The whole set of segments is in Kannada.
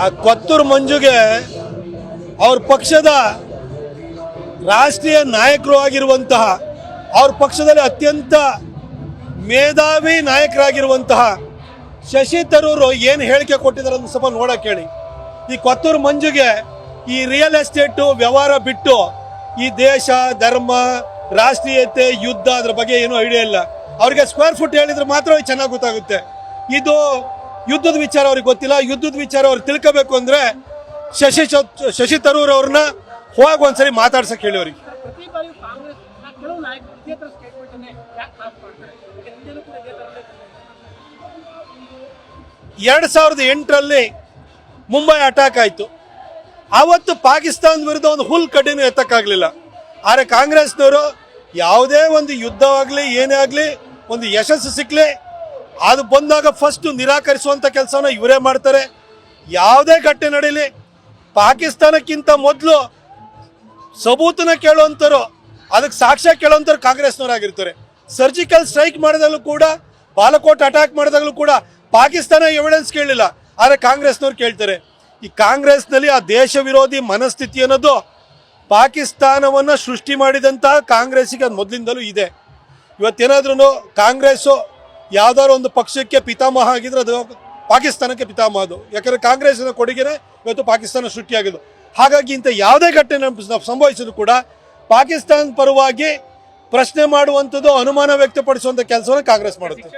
ಆ ಕೊತ್ತೂರು ಮಂಜುಗೆ ಅವ್ರ ಪಕ್ಷದ ರಾಷ್ಟ್ರೀಯ ನಾಯಕರು ಆಗಿರುವಂತಹ, ಅವ್ರ ಪಕ್ಷದಲ್ಲಿ ಅತ್ಯಂತ ಮೇಧಾವಿ ನಾಯಕರಾಗಿರುವಂತಹ ಶಶಿ ತರೂರು ಏನು ಹೇಳಿಕೆ ಕೊಟ್ಟಿದ್ದಾರೆ ಅಂತ ಸ್ವಲ್ಪ ನೋಡಕ್ಕೆ ಹೇಳಿ ಈ ಕೊತ್ತೂರು ಮಂಜುಗೆ ಈ ರಿಯಲ್ ಎಸ್ಟೇಟು ವ್ಯವಹಾರ ಬಿಟ್ಟು ಈ ದೇಶ, ಧರ್ಮ, ರಾಷ್ಟ್ರೀಯತೆ, ಯುದ್ಧ ಅದ್ರ ಬಗ್ಗೆ ಏನೂ ಐಡಿಯಾ ಇಲ್ಲ. ಅವ್ರಿಗೆ ಸ್ಕ್ವೇರ್ ಫುಟ್ ಹೇಳಿದ್ರೆ ಮಾತ್ರ ಚೆನ್ನಾಗಿ ಗೊತ್ತಾಗುತ್ತೆ. ಇದು ಯುದ್ಧದ ವಿಚಾರ ಅವ್ರಿಗೆ ಗೊತ್ತಿಲ್ಲ. ಯುದ್ಧದ ವಿಚಾರ ಅವ್ರು ತಿಳ್ಕೋಬೇಕು ಅಂದ್ರೆ ಶಶಿ ಶಶಿ ತರೂರ್ ಅವ್ರನ್ನ ಹೋಗಿ ಒಂದ್ಸರಿ ಮಾತಾಡ್ಸಕ್ ಹೇಳಿ ಅವ್ರಿಗೆ. ಎರಡ್ ಸಾವಿರದ ಎಂಟರಲ್ಲಿ ಮುಂಬೈ ಅಟ್ಯಾಕ್ ಆಯಿತು. ಆವತ್ತು ಪಾಕಿಸ್ತಾನದ ವಿರುದ್ಧ ಒಂದು ಹುಲ್ ಕಡ್ಡಿನೂ ಎತ್ತಕ್ಕಾಗಲಿಲ್ಲ ಆದರೆ ಕಾಂಗ್ರೆಸ್ನವರು ಯಾವುದೇ ಒಂದು ಯುದ್ಧವಾಗಲಿ ಏನೇ ಆಗಲಿ ಒಂದು ಯಶಸ್ಸು ಸಿಕ್ಕಲಿ ಅದು ಬಂದಾಗ ಫಸ್ಟ್ ನಿರಾಕರಿಸುವಂಥ ಕೆಲಸನ ಇವರೇ ಮಾಡ್ತಾರೆ. ಯಾವುದೇ ಘಟನೆ ನಡೀಲಿ, ಪಾಕಿಸ್ತಾನಕ್ಕಿಂತ ಮೊದಲು ಸಬೂತನ ಕೇಳುವಂತರು, ಅದಕ್ಕೆ ಸಾಕ್ಷ್ಯ ಕೇಳುವಂಥವ್ರು ಕಾಂಗ್ರೆಸ್ನವರಾಗಿರ್ತಾರೆ. ಸರ್ಜಿಕಲ್ ಸ್ಟ್ರೈಕ್ ಮಾಡಿದಾಗಲೂ ಕೂಡ, ಬಾಲಕೋಟ್ ಅಟ್ಯಾಕ್ ಮಾಡಿದಾಗಲೂ ಕೂಡ ಪಾಕಿಸ್ತಾನ ಎವಿಡೆನ್ಸ್ ಕೇಳಲಿಲ್ಲ. ಆದರೆ ಕಾಂಗ್ರೆಸ್ನವ್ರು ಕೇಳ್ತಾರೆ. ಈ ಕಾಂಗ್ರೆಸ್ನಲ್ಲಿ ಆ ದೇಶ ವಿರೋಧಿ ಮನಸ್ಥಿತಿ ಅನ್ನೋದು ಪಾಕಿಸ್ತಾನವನ್ನು ಸೃಷ್ಟಿ ಮಾಡಿದಂತಹ ಕಾಂಗ್ರೆಸ್ಸಿಗೆ ಅದು ಮೊದಲಿಂದಲೂ ಇದೆ. ಇವತ್ತೇನಾದ್ರೂ ಕಾಂಗ್ರೆಸ್ಸು ಯಾವ್ದಾದ್ರು ಒಂದು ಪಕ್ಷಕ್ಕೆ ಪಿತಾಮಹ ಆಗಿದ್ರೆ ಅದು ಪಾಕಿಸ್ತಾನಕ್ಕೆ ಪಿತಾಮಹ ಅದು. ಯಾಕಂದರೆ ಕಾಂಗ್ರೆಸ್ನ ಕೊಡುಗೆನೇ ಇವತ್ತು ಪಾಕಿಸ್ತಾನ ಸೃಷ್ಟಿಯಾಗಿದ್ದು. ಹಾಗಾಗಿ ಇಂಥ ಯಾವುದೇ ಘಟನೆ ಸಂಭವಿಸಿದ್ರು ಕೂಡ ಪಾಕಿಸ್ತಾನ ಪರವಾಗಿ ಪ್ರಶ್ನೆ ಮಾಡುವಂಥದ್ದು ಅನುಮಾನ ವ್ಯಕ್ತಪಡಿಸುವಂಥ ಕೆಲಸವನ್ನು ಕಾಂಗ್ರೆಸ್ ಮಾಡುತ್ತೆ.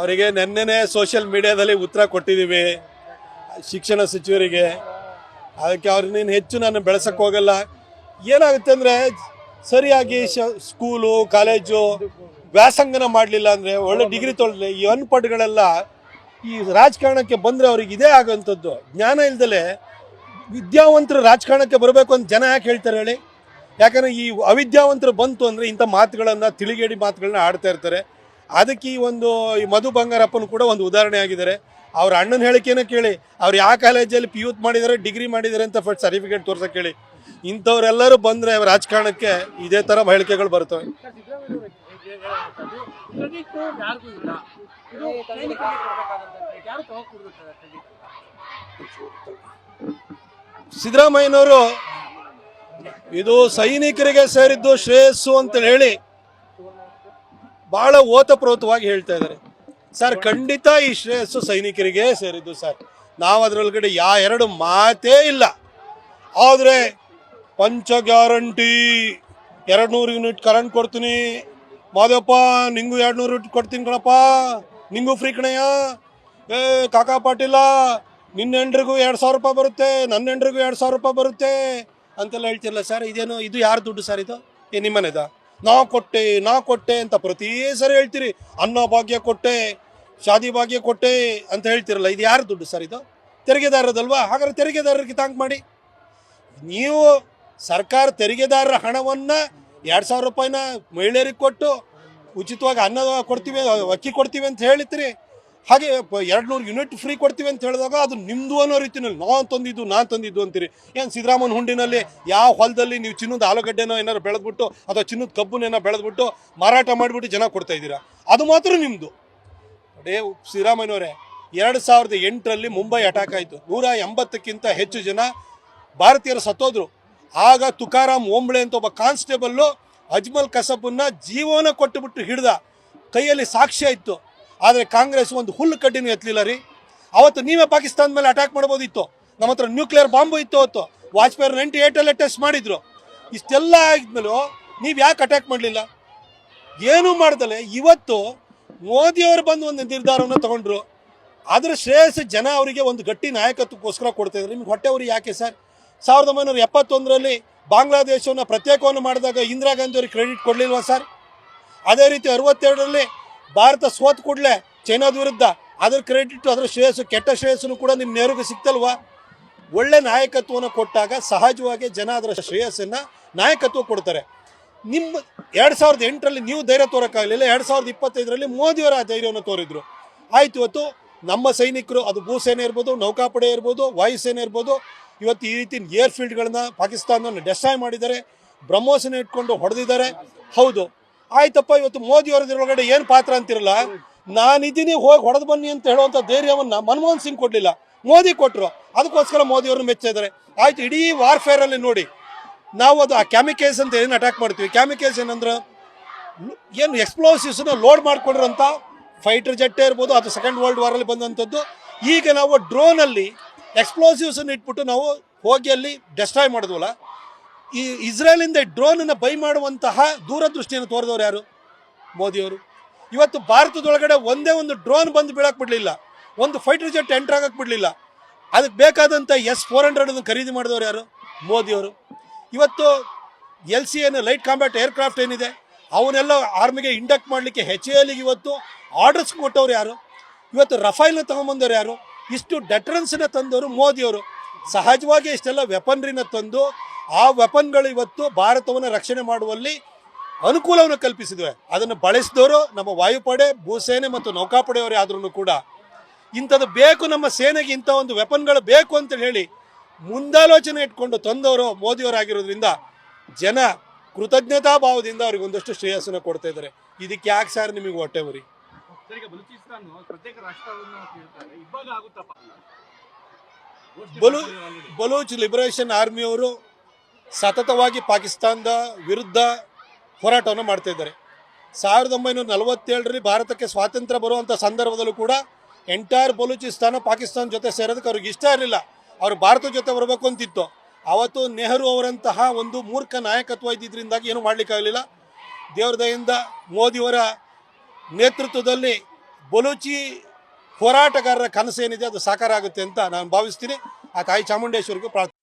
ಅವರಿಗೆ ನಿನ್ನೆ ಸೋಷಿಯಲ್ ಮೀಡಿಯಾದಲ್ಲಿ ಉತ್ತರ ಕೊಟ್ಟಿದ್ದೀವಿ. ಶಿಕ್ಷಣ ಸಚಿವರಿಗೆ. ಅದಕ್ಕೆ ಅವ್ರನ್ನೇನು ಹೆಚ್ಚು ನಾನು ಬೆಳೆಸಕ್ಕೆ ಹೋಗಲ್ಲ. ಏನಾಗುತ್ತೆ ಅಂದರೆ ಸರಿಯಾಗಿ ಶ ಸ್ಕೂಲು ಕಾಲೇಜು ವ್ಯಾಸಂಗನ ಮಾಡಲಿಲ್ಲ ಅಂದರೆ ಒಳ್ಳೆ ಡಿಗ್ರಿ ತೊಳೆದಿಲ್ಲ ಈ ಅನ್ಪಟ್ಗಳೆಲ್ಲ ಈ ರಾಜಕಾರಣಕ್ಕೆ ಬಂದರೆ ಅವ್ರಿಗೆ ಇದೇ ಆಗೋಂಥದ್ದು ಜ್ಞಾನ ಇಲ್ದಲೆ ವಿದ್ಯಾವಂತರು ರಾಜಕಾರಣಕ್ಕೆ ಬರಬೇಕು ಅಂತ ಜನ ಯಾಕೆ ಹೇಳ್ತಾರೆ ಹೇಳಿ? ಯಾಕಂದರೆ ಈ ಅವಿದ್ಯಾವಂತರು ಬಂತು ಅಂದರೆ ಇಂಥ ಮಾತುಗಳನ್ನು, ತಿಳಿಗೇಡಿ ಮಾತುಗಳನ್ನ ಆಡ್ತಾ ಇರ್ತಾರೆ. ಅದಕ್ಕೆ ಈ ಒಂದು ಈ ಮಧು ಬಂಗಾರಪ್ಪನು ಕೂಡ ಒಂದು ಉದಾಹರಣೆ ಆಗಿದ್ದಾರೆ. ಅವ್ರ ಅಣ್ಣನ ಹೇಳಿಕೆನ ಕೇಳಿ, ಅವ್ರು ಯಾವ ಕಾಲೇಜಲ್ಲಿ ಪಿ ಯುತ್ ಮಾಡಿದಾರೆ, ಡಿಗ್ರಿ ಮಾಡಿದಾರೆ ಅಂತ ಫಸ್ಟ್ ಸರ್ಟಿಫಿಕೇಟ್ ತೋರ್ಸಕ್ಕೆ ಕೇಳಿ. ಇಂಥವ್ರೆಲ್ಲರೂ ಬಂದರೆ ರಾಜಕಾರಣಕ್ಕೆ ಇದೇ ಥರ ಹೇಳಿಕೆಗಳು ಬರ್ತವೆ. ಸಿದ್ದರಾಮಯ್ಯನವರು ಇದು ಸೈನಿಕರಿಗೆ ಸೇರಿದ್ದು ಶ್ರೇಯಸ್ಸು ಅಂತ ಹೇಳಿ ಬಹಳ ಓತಪ್ರೋತವಾಗಿ ಹೇಳ್ತಾ ಇದ್ದಾರೆ. ಸರ್, ಖಂಡಿತ ಈ ಶ್ರೇಯಸ್ಸು ಸೈನಿಕರಿಗೆ ಸೇರಿದ್ದು ಸರ್. ನಾವು ಅದರೊಳಗಡೆ ಯಾ ಎರಡು ಮಾತೇ ಇಲ್ಲ. ಆದರೆ ಪಂಚ ಗ್ಯಾರಂಟಿ ಎರಡು ನೂರು ಯೂನಿಟ್ ಕರೆಂಟ್ ಕೊಡ್ತೀನಿ. ಮಾದೇವಪ್ಪ, ನಿಂಗೂ ಎರಡು ನೂರು ಯೂನಿಟ್ ಕೊಡ್ತೀನಿ ಕಣಪ್ಪ. ನಿಂಗೂ ಫ್ರೀ ಕಣಯ್ಯ. ಏ, ಕಾಕಾ ಪಾಟೀಲ, ನಿನ್ನ ಎರಡು ಸಾವಿರ ರೂಪಾಯಿ ಬರುತ್ತೆ, ನನ್ನ ಹೆಂಡ್ರಿಗೂ ಎರಡು ಸಾವಿರ ರೂಪಾಯಿ ಬರುತ್ತೆ ಅಂತೆಲ್ಲ ಹೇಳ್ತಿರಲ್ಲ ಸರ್. ಇದೇನು, ಇದು ಯಾರು ದುಡ್ಡು ಸರ್ ಇದು? ಏ, ನಿಮ್ಮನೆದ? ನಾ ಕೊಟ್ಟೆ ನಾ ಕೊಟ್ಟೆ ಅಂತ ಪ್ರತಿ ಸರಿ ಹೇಳ್ತೀರಿ. ಅನ್ನ ಭಾಗ್ಯ ಕೊಟ್ಟೆ, ಶಾದಿ ಭಾಗ್ಯ ಕೊಟ್ಟೆ ಅಂತ ಹೇಳ್ತಿರಲ್ಲ, ಇದು ಯಾರು ದುಡ್ಡು ಸರ್ ಇದು? ತೆರಿಗೆದಾರದಲ್ವಾ ಹಾಗಾದ್ರೆ ತೆರಿಗೆದಾರರಿಗೆ ತಾಂಕ್ ಮಾಡಿ. ನೀವು ಸರ್ಕಾರ ತೆರಿಗೆದಾರರ ಹಣವನ್ನು ಎರಡು ಸಾವಿರ ರೂಪಾಯಿನ ಮಹಿಳೆಯರಿಗೆ ಕೊಟ್ಟು ಉಚಿತವಾಗಿ ಅನ್ನ ಕೊಡ್ತೀವಿ, ಅಕ್ಕಿ ಕೊಡ್ತೀವಿ ಅಂತ ಹೇಳಿತ್ರಿ. ಹಾಗೆ ಎರಡು ನೂರು ಯೂನಿಟ್ ಫ್ರೀ ಕೊಡ್ತೀವಿ ಅಂತ ಹೇಳಿದಾಗ ಅದು ನಿಮ್ಮದು ಅನ್ನೋ ರೀತಿಯಲ್ಲಿ ನಾನು ತಂದಿದ್ದು ನಾನು ತಂದಿದ್ದು ಅಂತೀರಿ. ಏನು ಸಿದ್ದರಾಮನ್ ಹುಂಡಿನಲ್ಲಿ ಯಾವ ಹೊಲದಲ್ಲಿ ನೀವು ಚಿನ್ನದ ಆಲೂಗಡ್ಡೆನೋ ಏನಾರು ಬೆಳೆದ್ಬಿಟ್ಟು ಅಥವಾ ಚಿನ್ನದ ಕಬ್ಬುನೇನೋ ಬೆಳೆದ್ಬಿಟ್ಟು ಮಾರಾಟ ಮಾಡಿಬಿಟ್ಟು ಜನ ಕೊಡ್ತಾ ಇದ್ದೀರಾ? ಅದು ಮಾತ್ರ ನಿಮ್ಮದು ಅಡೇ ಸಿದ್ದರಾಮಯ್ಯನವರೇ ಎರಡು ಸಾವಿರದ ಎಂಟರಲ್ಲಿ ಮುಂಬೈ ಅಟ್ಯಾಕ್ ಆಯಿತು. ನೂರ ಎಂಬತ್ತಕ್ಕಿಂತ ಹೆಚ್ಚು ಜನ ಭಾರತೀಯರು ಸತ್ತೋದ್ರು. ಆಗ ತುಕಾರಾಮ್ ಓಂಬಳೆ ಅಂತ ಒಬ್ಬ ಕಾನ್ಸ್ಟೇಬಲ್ಲು ಅಜ್ಮಲ್ ಕಸಬನ್ನ ಜೀವನ ಕೊಟ್ಟುಬಿಟ್ಟು ಹಿಡ್ದ ಕೈಯಲ್ಲಿ ಸಾಕ್ಷಿ ಇತ್ತು. ಆದರೆ ಕಾಂಗ್ರೆಸ್ ಒಂದು ಹುಲ್ಲು ಕಡ್ಡಿನೂ ಎತ್ತಲಿಲ್ಲ ರೀ. ಅವತ್ತು ನೀವೇ ಪಾಕಿಸ್ತಾನ ಮೇಲೆ ಅಟ್ಯಾಕ್ ಮಾಡ್ಬೋದಿತ್ತು. ನಮ್ಮ ಹತ್ರ ನ್ಯೂಕ್ಲಿಯರ್ ಬಾಂಬು ಇತ್ತು ಅವತ್ತು. ವಾಜಪೇಯಿ ನೈಂಟಿ ಏಯ್ಟಲ್ಲೇ ಟೆಸ್ಟ್ ಮಾಡಿದ್ರು. ಇಷ್ಟೆಲ್ಲ ಆಗಿದ್ಮೇಲೂ ನೀವು ಯಾಕೆ ಅಟ್ಯಾಕ್ ಮಾಡಲಿಲ್ಲ? ಏನೂ ಮಾಡ್ದಲೆ, ಇವತ್ತು ಮೋದಿಯವರು ಬಂದು ಒಂದು ನಿರ್ಧಾರವನ್ನು ತಗೊಂಡ್ರು. ಆದರೆ ಶ್ರೇಯಸ್ ಜನ ಅವರಿಗೆ ಒಂದು ಗಟ್ಟಿ ನಾಯಕತ್ವಕ್ಕೋಸ್ಕರ ಕೊಡ್ತಾ ಇದ್ದಾರೆ ನಿಮ್ಗೆ ಹೊಟ್ಟೆ ಅವ್ರಿಗೆ ಯಾಕೆ ಸರ್? ಸಾವಿರದ ಒಂಬೈನೂರ ಎಪ್ಪತ್ತೊಂದರಲ್ಲಿ ಬಾಂಗ್ಲಾದೇಶವನ್ನು ಪ್ರತ್ಯೇಕವನ್ನು ಮಾಡಿದಾಗ ಇಂದಿರಾ ಗಾಂಧಿ ಕ್ರೆಡಿಟ್ ಕೊಡಲಿಲ್ವಾ ಸರ್? ಅದೇ ರೀತಿ ಅರವತ್ತೆರಡರಲ್ಲಿ ಭಾರತ ಸೋತ್ ಕೂಡಲೇ ಚೈನಾದ ವಿರುದ್ಧ ಅದ್ರ ಕ್ರೆಡಿಟ್ ಅದರ ಶ್ರೇಯಸ್ಸು, ಕೆಟ್ಟ ಶ್ರೇಯಸ್ಸು ಕೂಡ ನಿಮ್ಮ ನೆರವಿಗೆ ಸಿಕ್ತಲ್ವಾ? ಒಳ್ಳೆ ನಾಯಕತ್ವವನ್ನು ಕೊಟ್ಟಾಗ ಸಹಜವಾಗಿ ಜನ ಅದರ ಶ್ರೇಯಸ್ಸನ್ನು ನಾಯಕತ್ವ ಕೊಡ್ತಾರೆ. ನಿಮ್ಮ ಎರಡು ಸಾವಿರದ ಎಂಟರಲ್ಲಿ ನೀವು ಧೈರ್ಯ ತೋರೋಕ್ಕಾಗಲಿಲ್ಲ, ಎರಡು ಸಾವಿರದ ಇಪ್ಪತ್ತೈದರಲ್ಲಿ ಮೋದಿಯವರ ಆ ಧೈರ್ಯವನ್ನು ತೋರಿದ್ರು. ಆಯ್ತು, ಇವತ್ತು ನಮ್ಮ ಸೈನಿಕರು, ಅದು ಭೂಸೇನೆ ಇರ್ಬೋದು, ನೌಕಾಪಡೆ ಇರ್ಬೋದು, ವಾಯುಸೇನೆ ಇರ್ಬೋದು, ಇವತ್ತು ಈ ರೀತಿ ಏರ್ ಫೀಲ್ಡ್ಗಳನ್ನ ಪಾಕಿಸ್ತಾನವನ್ನು ಡೆಸ್ಟ್ರಾಯ್ ಮಾಡಿದ್ದಾರೆ, ಬ್ರಹ್ಮೋಸನ ಇಟ್ಕೊಂಡು ಹೊಡೆದಿದ್ದಾರೆ. ಹೌದು ಆಯ್ತಪ್ಪ, ಇವತ್ತು ಮೋದಿ ಅವರದ್ರೊಳಗಡೆ ಏನು ಪಾತ್ರ ಅಂತಿರಲ್ಲ? ನಾನಿದ್ದೀನಿ, ಹೋಗಿ ಹೊಡೆದು ಬನ್ನಿ ಅಂತ ಹೇಳುವಂಥ ಧೈರ್ಯವನ್ನ ಮನಮೋಹನ್ ಸಿಂಗ್ ಕೊಡಲಿಲ್ಲ. ಮೋದಿ ಕೊಟ್ಟರು ಅದಕ್ಕೋಸ್ಕರ ಮೋದಿ ಅವ್ರನ್ನ ಮೆಚ್ಚಿದ್ದಾರೆ ಆಯ್ತು, ಇಡೀ ವಾರ್ಫೇರಲ್ಲಿ ನೋಡಿ. ನಾವು ಅದು ಆ ಕ್ಯಾಮಿಕೇಸ್ ಅಂತ ಏನು ಅಟ್ಯಾಕ್ ಮಾಡ್ತೀವಿ? ಕ್ಯಾಮಿಕೇಸ್ ಏನಂದ್ರೆ, ಏನು ಎಕ್ಸ್ಪ್ಲೋಸಿವ್ಸನ್ನು ಲೋಡ್ ಮಾಡ್ಕೊಂಡ್ರಂತ ಫೈಟರ್ ಜೆಟ್ ಇರ್ಬೋದು, ಅದು ಸೆಕೆಂಡ್ ವರ್ಲ್ಡ್ ವಾರಲ್ಲಿ ಬಂದಂಥದ್ದು. ಈಗ ನಾವು ಡ್ರೋನಲ್ಲಿ ಎಕ್ಸ್ಪ್ಲೋಸಿವ್ಸನ್ನು ಇಟ್ಬಿಟ್ಟು ನಾವು ಹೋಗಿ ಅಲ್ಲಿ ಡೆಸ್ಟ್ರಾಯ್ ಮಾಡಿದ್ವಲ್ಲ? ಈ ಇಸ್ರೇಲಿಂದ ಡ್ರೋನನ್ನು ಬೈ ಮಾಡುವಂತಹ ದೂರದೃಷ್ಟಿಯನ್ನು ತೋರಿದವ್ರು ಯಾರು? ಮೋದಿಯವರು. ಇವತ್ತು ಭಾರತದೊಳಗಡೆ ಒಂದೇ ಒಂದು ಡ್ರೋನ್ ಬಂದು ಬೀಳಕ್ಕೆ ಬಿಡಲಿಲ್ಲ. ಒಂದು ಫೈಟರ್ ಜೆಟ್ ಎಂಟರ್ ಆಗಕ್ಕೆ ಬಿಡಲಿಲ್ಲ. ಅದಕ್ಕೆ ಬೇಕಾದಂಥ ಎಸ್ ಫೋರ್ ಹಂಡ್ರೆಡನ್ನು ಖರೀದಿ ಮಾಡಿದವರು ಯಾರು? ಮೋದಿಯವರು. ಇವತ್ತು ಎಲ್ ಸಿ ಏನು ಲೈಟ್ ಕಾಂಬ್ಯಾಟ್ ಏರ್ಕ್ರಾಫ್ಟ್ ಏನಿದೆ, ಅವನ್ನೆಲ್ಲ ಆರ್ಮಿಗೆ ಇಂಡಕ್ಟ್ ಮಾಡಲಿಕ್ಕೆ ಹೆಚ್ ಎಲ್ಲಿಗೆ ಇವತ್ತು ಆರ್ಡರ್ಸ್ ಕೊಟ್ಟವ್ರು ಯಾರು? ಇವತ್ತು ರಫೈಲ್ನ ತೊಗೊಂಬಂದವ್ರು ಯಾರು? ಇಷ್ಟು ಡೆಟ್ರೆನ್ಸ್ನ ತಂದವರು ಮೋದಿಯವರು. ಸಹಜವಾಗಿ ಇಷ್ಟೆಲ್ಲ ವೆಪನ್ರಿನ ತಂದು ಆ ವೆಪನ್ಗಳು ಇವತ್ತು ಭಾರತವನ್ನು ರಕ್ಷಣೆ ಮಾಡುವಲ್ಲಿ ಅನುಕೂಲವನ್ನು ಕಲ್ಪಿಸಿದ್ವೆ. ಅದನ್ನು ಬಳಸಿದವರು ನಮ್ಮ ವಾಯುಪಡೆ, ಭೂಸೇನೆ ಮತ್ತು ನೌಕಾಪಡೆಯವರೇ ಆದ್ರೂ ಕೂಡ. ಇಂಥದ್ದು ಬೇಕು ನಮ್ಮ ಸೇನೆಗೆ ಇಂಥ ಒಂದು ವೆಪನ್ಗಳು ಬೇಕು ಅಂತ ಹೇಳಿ ಮುಂದಾಲೋಚನೆ ಇಟ್ಕೊಂಡು ತಂದವರು, ಮೋದಿಯವರಾಗಿರೋದ್ರಿಂದ ಜನ ಕೃತಜ್ಞತಾ ಭಾವದಿಂದ ಅವ್ರಿಗೆ ಒಂದಷ್ಟು ಶ್ರೇಯಸ್ಸನ್ನ ಕೊಡ್ತಾ ಇದ್ದಾರೆ. ಇದಕ್ಕೆ ಯಾಕೆ ಸರ್ ನಿಮಗೆ ಹೊಟ್ಟೆ ಉರಿ? ಬಲು. ಬಲೂಚ್ ಲಿಬರೇಷನ್ ಆರ್ಮಿಯವರು ಸತತವಾಗಿ ಪಾಕಿಸ್ತಾನದ ವಿರುದ್ಧ ಹೋರಾಟವನ್ನು ಮಾಡ್ತಾ ಇದ್ದಾರೆ. ಸಾವಿರದ ಒಂಬೈನೂರ ನಲವತ್ತೇಳರಲ್ಲಿ ಭಾರತಕ್ಕೆ ಸ್ವಾತಂತ್ರ್ಯ ಬರುವಂಥ ಸಂದರ್ಭದಲ್ಲೂ ಕೂಡ ಎಂಟೈರ್ ಬಲೂಚಿಸ್ತಾನ ಪಾಕಿಸ್ತಾನ ಜೊತೆ ಸೇರೋದಕ್ಕೆ ಅವ್ರಿಗೆ ಇಷ್ಟ ಇರಲಿಲ್ಲ. ಅವರು ಭಾರತ ಜೊತೆ ಬರಬೇಕು ಅಂತಿತ್ತು. ಅವತ್ತು ನೆಹರು ಅವರಂತಹ ಒಂದು ಮೂರ್ಖ ನಾಯಕತ್ವ ಇದ್ದಿದ್ದರಿಂದಾಗಿ ಏನು ಮಾಡಲಿಕ್ಕಾಗಲಿಲ್ಲ ದೇವ್ರ ದಯಿಂದ ಮೋದಿಯವರ ನೇತೃತ್ವದಲ್ಲಿ ಬಲೂಚಿ ಹೋರಾಟಗಾರರ ಕನಸೇನಿದೆ ಅದು ಸಾಕಾರ ಆಗುತ್ತೆ ಅಂತ ನಾನು ಭಾವಿಸ್ತೀನಿ. ಆ ತಾಯಿ ಚಾಮುಂಡೇಶ್ವರಿಗೂ ಪ್ರಾರ್ಥನೆ